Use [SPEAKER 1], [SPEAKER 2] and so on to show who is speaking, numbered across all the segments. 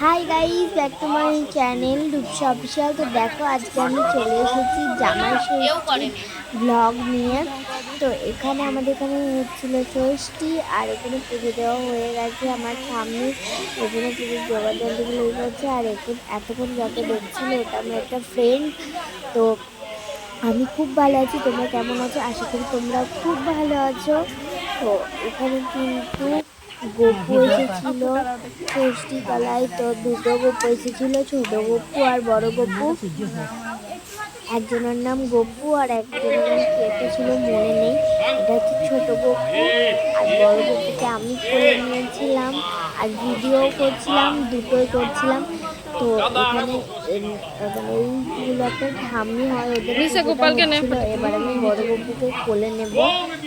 [SPEAKER 1] Hi guys back to my channel Rupsa official তো দেখো, আজকে আমি চলে এসেছি জামাই ষষ্ঠী ব্লগ নিয়ে। তো এখানে আমাদের এখানে হচ্ছিল ষষ্ঠী, আর এখানে পুজো দেওয়া হয়ে গেছে আমার সামনে। এখানে পুজোর জোগাড়যন্ত্রগুলো হয়ে গেছে, আর এখন এতক্ষণ যাকে দেখছিল এটা আমার একটা ফ্রেন্ড তো আমি খুব ভালো আছি, তোমরা কেমন আছো? আশা করি তোমরা খুব ভালো আছো। তো এখানে কিন্তু গপু এসেছিল ষষ্ঠী তলায় তো দুটো গপু এসেছিল ছোট গপু আর বড় গপু। একজনের নাম গপু আর একজনের নাম কি একটা ছিল মনে নেই। এটা হচ্ছে ছোট গপু। আর বড় গপুকে আমি করে নিয়েছিলাম আর ভিডিও করছিলাম দুটোই করছিলাম। তো এখানে এম- এইগুলো একটা ঠাম্মি হয় ওদের। এবার আমি বড় গপুকে কোলে নেব।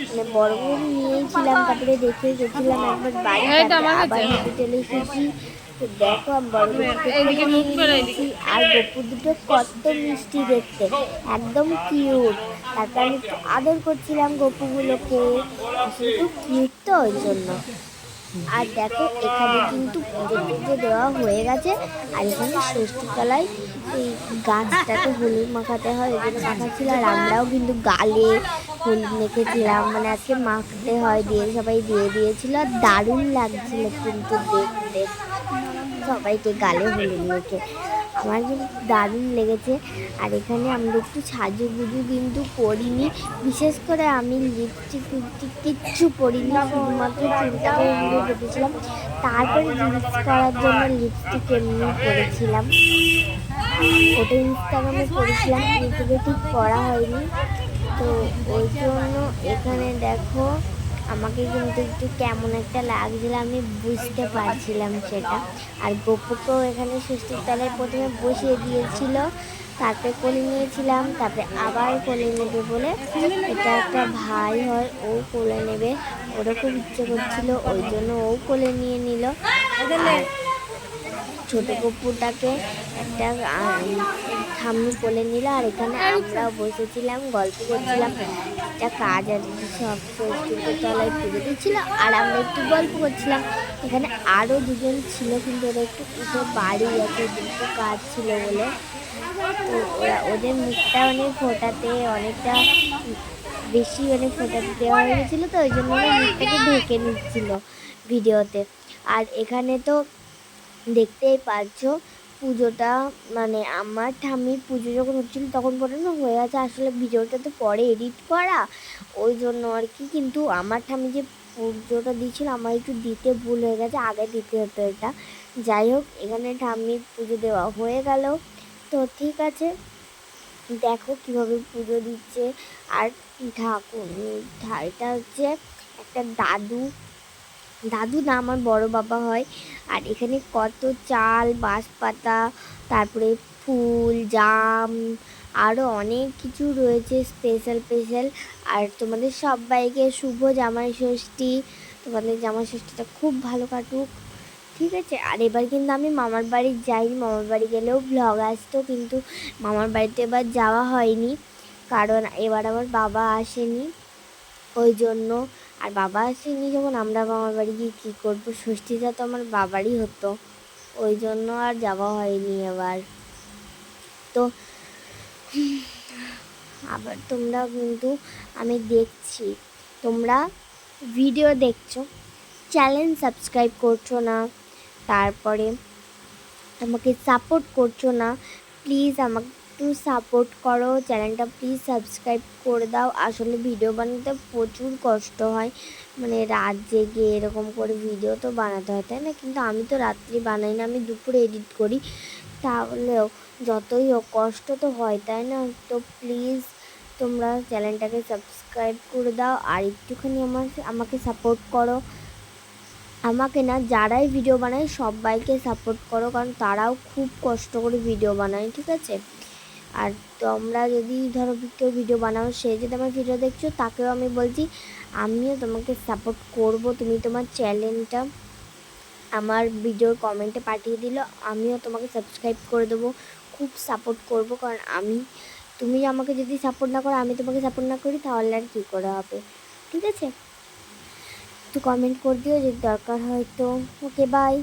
[SPEAKER 1] মানে বড় গপু নিয়েছিলাম তারপরে দেখে গেছিলাম একবার বাড়ি
[SPEAKER 2] হ্যাঁ,
[SPEAKER 1] আবার চলে এসেছি। তো দেখো আমি বড় নিয়েছি। আর গপু দুটো কত মিষ্টি দেখতে একদম কিউট তারপর আমি আদর করছিলাম গপুগুলোকে। কিউট তো ওই জন্য। আর দেখো এখানে কিন্তু পুজো টুজো দেওয়া হয়ে গেছে। আর এখানে ষষ্ঠী তলায় এই গাছটাকে হলুদ মাখাতে হয় ওই জন্য মাখাচ্ছিল। আর আমরাও কিন্তু গালে হলুদ মেখেছিলাম মানে আজকে মাখতে হয় দিয়ে সবাই দিয়ে দিয়েছিল। আর দারুণ লাগছিল কিন্তু দেখতে। সবাইকে গালে হলুদ মেখে। আমার কিন্তু দারুণ লেগেছে। আর এখানে আমরা একটু সাজুগুজু কিন্তু করিনি। বিশেষ করে আমি লিপস্টিক ফিপস্টিক কিচ্ছু পরিনি। শুধুমাত্র চুলটাকে এমনি কেটেছিলাম। তারপরে রিলস করার জন্য লিপস্টিক এমনি করেছিলাম ওটা ইনস্টাগ্রামে করেছিলাম ঠিক করা হয়নি। তো ওই জন্য এখানে দেখো আমাকে কিন্তু একটু কেমন একটা লাগছিল আমি বুঝতে পারছিলাম সেটা। আর গোপুকেও এখানে ষষ্ঠীর তলায় প্রথমে বসিয়ে দিয়েছিল তারপরে কোলে নিয়েছিলাম তারপরে আবার কোলে নেবে বলে এটা একটা ভাই হয় ও কোলে নেবে। খুব ইচ্ছে করছিল ওই জন্য ও কোলে নিয়ে নিল। ছোট কপুরটাকে একটা ঠাম্মি কোলে নিল, আর এখানে আমরাও বসেছিলাম, গল্প করছিলাম। একটা কাজ আর সব তলায় পুজো দিচ্ছিল, আর আমরা একটু গল্প করছিলাম। এখানে আরও দুজন ছিল, কিন্তু ওরা একটু উঠে বাড়ি গেছে, দুটো কাজ ছিল বলে। তো ওরা, ওদের মুখটা অনেক ফোটাতে, অনেকটা বেশি মানে ফোটাতে দেওয়া হয়ে গেছিল, তো ওই জন্য মুখটাকে ঢেকে নিচ্ছিল ভিডিওতে। আর এখানে তো দেখতেই পাচ্ছ পুজোটা মানে আমার ঠাম্মির পুজো যখন হচ্ছিল তখন পর্যন্ত হয়ে আছে, আসলে ভিডিওটা তো পরে এডিট করা। ওই জন্য আর কি, কিন্তু আমার ঠাম্মি যে পুজোটা দিয়েছিল আমার একটু দিতে ভুল হয়ে গেছে, আগে দিতে হতো এটা। যাই হোক, এখানে ঠাম্মির পুজো দেওয়া হয়ে গেল। তো ঠিক আছে, দেখো কীভাবে পুজো দিচ্ছে। আর ঠাকুর এটা হচ্ছে একটা দাদু দাদু না, আমার বড় বাবা হয়। আর এখানে কত চাল, বাঁশপাতা, তারপরে ফুল, জাম আরও অনেক কিছু রয়েছে স্পেশাল স্পেশাল আর তোমাদের সবাইকে শুভ জামাই ষষ্ঠী। তোমাদের জামাই ষষ্ঠীটা খুব ভালো কাটুক। ঠিক আছে? আর এবার কিন্তু আমি মামার বাড়ি যাই মামার বাড়ি গেলেও ব্লগ আসতো, কিন্তু মামার বাড়িতে এবার যাওয়া হয়নি। কারণ এবার আমার বাবা আসেনি। ওই জন্য আর বাবা আসেনি যখন, আমরা মামার বাড়ি গিয়ে কী করব? ষষ্ঠীটা তো আমার বাবারই হতো। ওই জন্য আর যাওয়া হয়নি এবার। তো, আবার তোমরা কিন্তু, আমি দেখছি। তোমরা ভিডিও দেখছ। চ্যানেল সাবস্ক্রাইব করছ না, তারপরে আমাকে সাপোর্ট করছ না প্লিজ আমাকে একটু সাপোর্ট করো চ্যানেলটা প্লিজ সাবস্ক্রাইব করে দাও। আসলে ভিডিও বানাতে প্রচুর কষ্ট হয়। মানে রাত জেগে এরকম করে ভিডিও তো বানাতে হয়, তাই না? কিন্তু আমি তো রাত্রি বানাই না, আমি দুপুরে এডিট করি। তাহলেও যতই হোক, কষ্ট তো হয়, তাই না? তো প্লিজ তোমরা চ্যানেলটাকে সাবস্ক্রাইব করে দাও আর একটুখানি আমার আমাকে সাপোর্ট করো। আমাকে না, যারাই ভিডিও বানায় সবাইকে সাপোর্ট করো, কারণ তারাও খুব কষ্ট করে ভিডিও বানায়, ঠিক আছে? আর তোমরা যদি ধরো কেউ ভিডিও বানাও, সে যদি আমার ভিডিও দেখছ, তাকেও আমি বলছি, আমিও তোমাকে সাপোর্ট করব। তুমি তোমার চ্যানেলটা আমার ভিডিওর কমেন্টে পাঠিয়ে দিল, আমিও তোমাকে সাবস্ক্রাইব করে দেবো, খুব সাপোর্ট করব। কারণ আমি, তুমি আমাকে যদি সাপোর্ট না করো, আমি তোমাকে সাপোর্ট না করি, তাহলে আর কী করে হবে? ঠিক আছে? একটু কমেন্ট করে দিও, যদি দরকার হয় তো। Okay bye